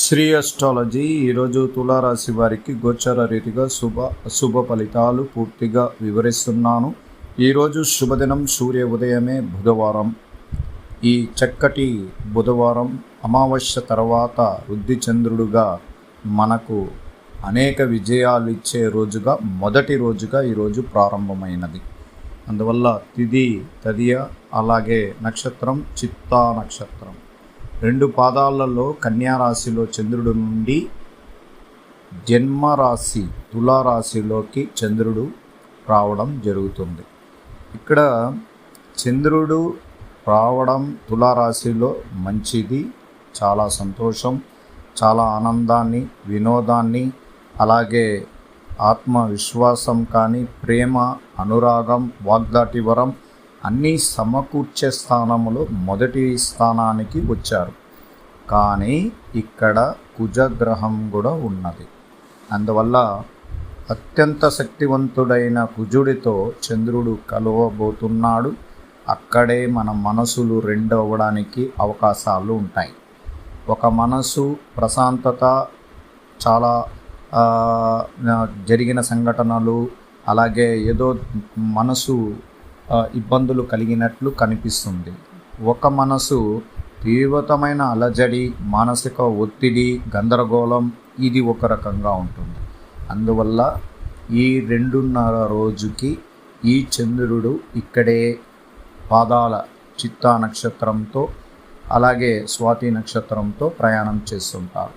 Shri astrology ఈరోజు తులారాశి వారికి గోచర రీతిగా శుభ అశుభ ఫలితాలు పూర్తిగా వివరిస్తున్నాను. ఈరోజు శుభదినం సూర్య ఉదయమే బుధవారం. ఈ చక్కటి బుధవారం అమావాస్య తర్వాత వృద్ధి చంద్రుడుగా మనకు అనేక విజయాలు ఇచ్చే రోజుగా మొదటి రోజుగా ఈరోజు ప్రారంభమైనది. అందువల్ల తిది తదియ అలాగే నక్షత్రం చిత్తా నక్షత్రం. రెండు పాదాలలో కన్యారాశిలో చంద్రుడు నుండి జన్మరాశి తులారాశిలోకి చంద్రుడు రావడం జరుగుతుంది. ఇక్కడ చంద్రుడు రావడం తులారాశిలో మంచిది. చాలా సంతోషం చాలా ఆనందాన్ని వినోదాన్ని అలాగే ఆత్మవిశ్వాసం కానీ ప్రేమ అనురాగం వాగ్దాటి వరం అన్నీ సమకూర్చే స్థానంలో మొదటి స్థానానికి వచ్చారు. కానీ ఇక్కడ కుజగ్రహం కూడా ఉన్నది. అందువల్ల అత్యంత శక్తివంతుడైన కుజుడితో చంద్రుడు కలవబోతున్నాడు. అక్కడే మన మనసులు రెండు అవ్వడానికి అవకాశాలు ఉంటాయి. ఒక మనసు ప్రశాంతత చాలా జరిగిన సంఘటనలు అలాగే ఏదో మనసు ఇబ్బందులు కలిగినట్లు కనిపిస్తుంది. ఒక మనసు తీవ్రతమైన అలజడి మానసిక ఒత్తిడి గందరగోళం ఇది ఒక రకంగా ఉంటుంది. అందువల్ల ఈ రెండున్నర రోజుకి ఈ చంద్రుడు ఇక్కడే పాదాల చిత్తా నక్షత్రంతో అలాగే స్వాతి నక్షత్రంతో ప్రయాణం చేస్తుంటారు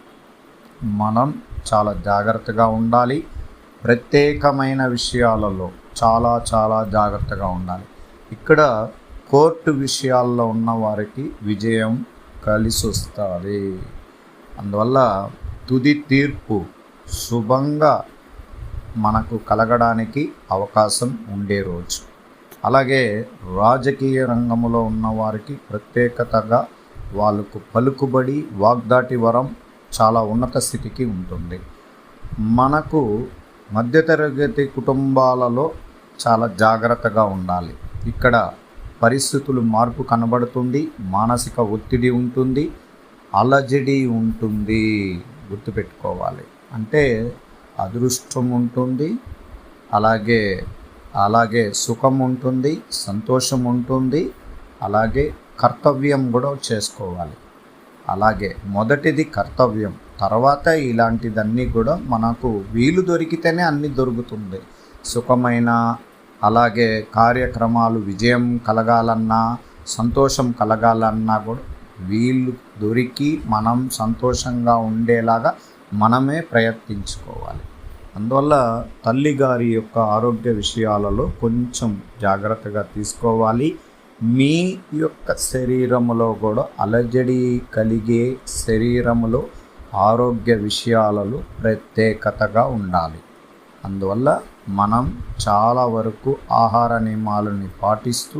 మనం చాలా జాగ్రత్తగా ఉండాలి. ప్రత్యేకమైన విషయాలలో చాలా చాలా జాగ్రత్తగా ఉండాలి. ఇక్కడ కోర్టు విషయాల్లో ఉన్న వారికి విజయం కలిసి వస్తుంది అందువల్ల తుది తీర్పు శుభంగా మనకు కలగడానికి అవకాశం ఉండే రోజు. అలాగే రాజకీయ రంగంలో ఉన్నవారికి ప్రత్యేకతగా వాళ్ళకు పలుకుబడి వాగ్దాటి వరం చాలా ఉన్నత స్థితికి ఉంటుంది. మనకు మధ్యతరగతి కుటుంబాలలో చాలా జాగ్రత్తగా ఉండాలి. ఇక్కడ పరిస్థితులు మార్పు కనబడుతుంది మానసిక ఒత్తిడి ఉంటుంది అలజడి ఉంటుంది. గుర్తుపెట్టుకోవాలి. అంటే అదృష్టం ఉంటుంది అలాగే అలాగే సుఖం ఉంటుంది సంతోషం ఉంటుంది అలాగే కర్తవ్యం కూడా చేసుకోవాలి. అలాగే మొదటిది కర్తవ్యం తర్వాత ఇలాంటిదన్నీ కూడా మనకు వీలు దొరికితేనే అన్నీ దొరుకుతుంది. సుఖమైన అలాగే కార్యక్రమాలు విజయం కలగాలన్నా సంతోషం కలగాలన్నా కూడా వీళ్ళు దొరికి మనం సంతోషంగా ఉండేలాగా మనమే ప్రయత్నించుకోవాలి. అందువల్ల తల్లిగారి యొక్క ఆరోగ్య విషయాలలో కొంచెం జాగ్రత్తగా తీసుకోవాలి. మీ యొక్క శరీరములో కూడా అలజడి కలిగే శరీరములో ఆరోగ్య విషయాలలో ప్రత్యేకతగా ఉండాలి. అందువల్ల మనం చాలా వరకు ఆహార నియమాలని పాటిస్తూ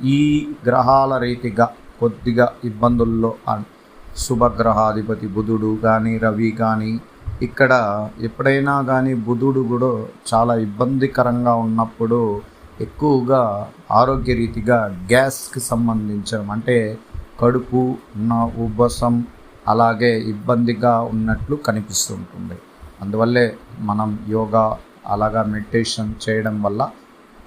ఈ గ్రహాల రీతిగా కొద్దిగా ఇబ్బందుల్లో శుభగ్రహాధిపతి బుధుడు కానీ రవి కానీ ఇక్కడ ఎప్పుడైనా కానీ బుధుడు కూడా చాలా ఇబ్బందికరంగా ఉన్నప్పుడు ఎక్కువగా ఆరోగ్య రీతిగా గ్యాస్కి సంబంధించడం అంటే కడుపు ఉన్న ఉబ్బసం అలాగే ఇబ్బందిగా ఉన్నట్లు కనిపిస్తుంటుంది అందువల్లే మనం యోగా అలాగా మెడిటేషన్ చేయడం వల్ల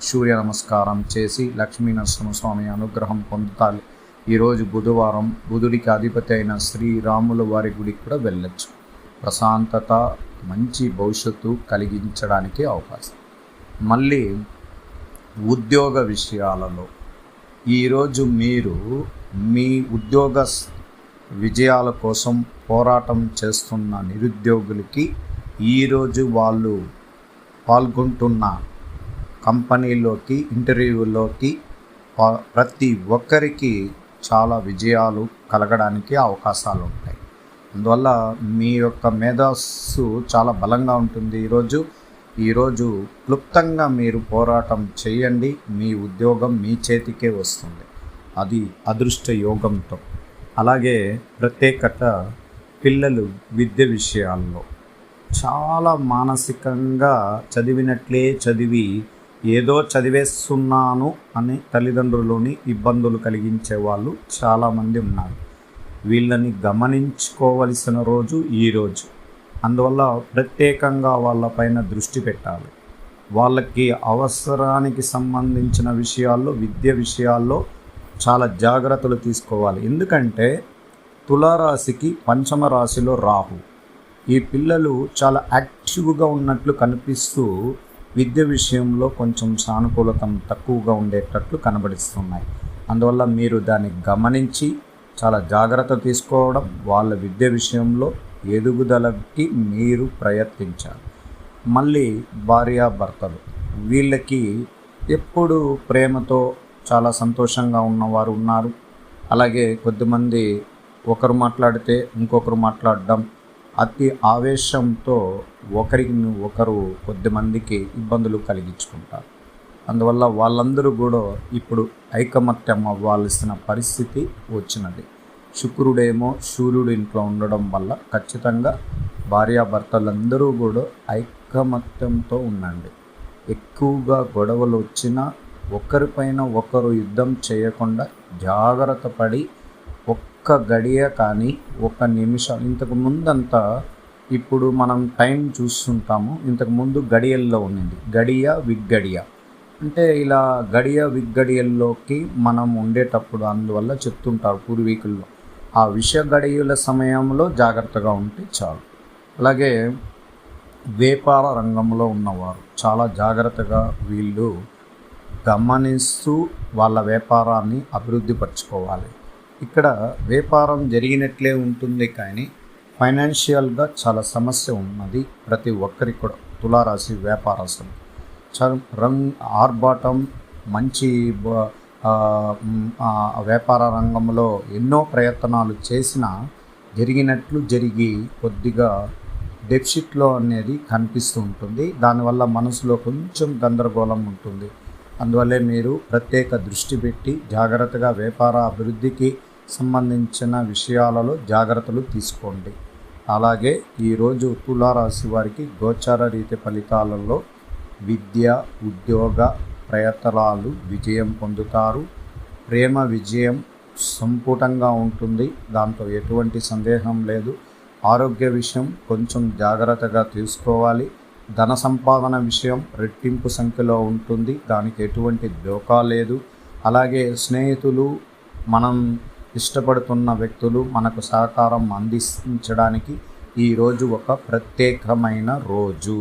సూర్య నమస్కారం చేసి లక్ష్మీ నరసింహస్వామి అనుగ్రహం పొందుతాలి ఈరోజు బుధవారం బుధుడికి అధిపతి అయిన శ్రీరాముల వారి గుడికి కూడా వెళ్ళచ్చు. ప్రశాంతత మంచి భవిష్యత్తు కలిగించడానికి అవకాశం. మళ్ళీ ఉద్యోగ విషయాలలో ఈరోజు మీరు మీ ఉద్యోగ విజయాల కోసం పోరాటం చేస్తున్న నిరుద్యోగులకి ఈరోజు వాళ్ళు పాల్గొంటున్న కంపెనీలోకి ఇంటర్వ్యూలోకి ప్రతి ఒక్కరికి చాలా విజయాలు కలగడానికి అవకాశాలు ఉంటాయి. అందువల్ల మీ యొక్క మేధస్సు చాలా బలంగా ఉంటుంది ఈరోజు ఈరోజు క్లుప్తంగా మీరు పోరాటం చేయండి. మీ ఉద్యోగం మీ చేతికే వస్తుంది. అది అదృష్ట యోగంతో. అలాగే ప్రత్యేకత పిల్లలు విద్య విషయాల్లో. చాలా మానసికంగా చదివినట్లే చదివి ఏదో చదివేస్తున్నాను అని తల్లిదండ్రులని ఇబ్బందులు కలిగించే వాళ్ళు చాలామంది ఉన్నారు. వీళ్ళని గమనించుకోవలసిన రోజు ఈరోజు అందువల్ల ప్రత్యేకంగా వాళ్ళపైన దృష్టి పెట్టాలి. వాళ్ళకి అవసరానికి సంబంధించిన విషయాల్లో విద్య విషయాల్లో చాలా జాగ్రత్తలు తీసుకోవాలి. ఎందుకంటే తులారాశికి పంచమ రాశిలో రాహు. ఈ పిల్లలు చాలా యాక్టివ్గా ఉన్నట్లు కనిపిస్తూ విద్య విషయంలో కొంచెం సానుకూలత తక్కువగా ఉండేటట్లు కనబడిస్తున్నాయి. అందువల్ల మీరు దాన్ని గమనించి చాలా జాగ్రత్త తీసుకోవడం వాళ్ళ విద్య విషయంలో ఎదుగుదలకి మీరు ప్రయత్నించాలి. మళ్ళీ భార్యాభర్తలు వీళ్ళకి ఎప్పుడు ప్రేమతో చాలా సంతోషంగా ఉన్నవారు ఉన్నారు. అలాగే కొద్దిమంది ఒకరు మాట్లాడితే ఇంకొకరు మాట్లాడడం అతి ఆవేశంతో ఒకరికి ఒకరు కొద్దిమందికి ఇబ్బందులు కలిగించుకుంటారు. అందువల్ల వాళ్ళందరూ కూడా ఇప్పుడు ఐకమత్యం అవ్వాల్సిన పరిస్థితి వచ్చినది. శుక్రుడేమో సూర్యుడు ఇంట్లో ఉండడం వల్ల ఖచ్చితంగా భార్యాభర్తలందరూ కూడా ఐకమత్యంతో ఉండండి. ఎక్కువగా గొడవలు వచ్చినా ఒకరిపైన ఒకరు యుద్ధం చేయకుండా జాగ్రత్త పడి ఒక్క గడియ కానీ ఒక నిమిషం ఇంతకు ముందంతా ఇప్పుడు మనం టైం చూస్తుంటాము. ఇంతకు ముందు గడియల్లో ఉన్నింది గడియ విగ్గడియ. అంటే ఇలా గడియ విగ్గడియల్లోకి మనం ఉండేటప్పుడు అందువల్ల చెప్తుంటారు పూర్వీకుల్లో ఆ విష గడియల సమయంలో జాగ్రత్తగా ఉంటే చాలు. అలాగే వ్యాపార రంగంలో ఉన్నవారు చాలా జాగ్రత్తగా వీళ్ళు గమనిస్తూ వాళ్ళ వ్యాపారాన్ని అభివృద్ధి పరచుకోవాలి. ఇక్కడ వ్యాపారం జరిగినట్లే ఉంటుంది కానీ ఫైనాన్షియల్గా చాలా సమస్య ఉన్నది ప్రతి ఒక్కరికి కూడా. తులారాశి వ్యాపారస్తులు. చాలా రంగ్ ఆర్భాటం మంచి వ్యాపార రంగంలో ఎన్నో ప్రయత్నాలు చేసినా జరిగినట్లు జరిగి కొద్దిగా డెఫిషిట్లో అనేది కనిపిస్తూ ఉంటుంది. దానివల్ల మనసులో కొంచెం గందరగోళం ఉంటుంది. అందువల్లే మీరు ప్రత్యేక దృష్టి పెట్టి జాగ్రత్తగా వ్యాపార అభివృద్ధికి సంబంధించిన విషయాలలో జాగ్రత్తలు తీసుకోండి. అలాగే ఈరోజు తులారాశి వారికి గోచార రీతి ఫలితాలలో విద్య ఉద్యోగ ప్రయత్నాలు విజయం పొందుతారు. ప్రేమ విజయం సంపుటంగా ఉంటుంది. దాంతో ఎటువంటి సందేహం లేదు. ఆరోగ్య విషయం కొంచెం జాగ్రత్తగా తీసుకోవాలి. ధన సంపాదన విషయం రెట్టింపు సంఖ్యలో ఉంటుంది. దానికి ఎటువంటి దోకా లేదు. అలాగే స్నేహితులు మనం ఇష్టపడుతున్న వ్యక్తులు మనకు సహకారం అందించడానికి ఈరోజు ఒక ప్రత్యేకమైన రోజు.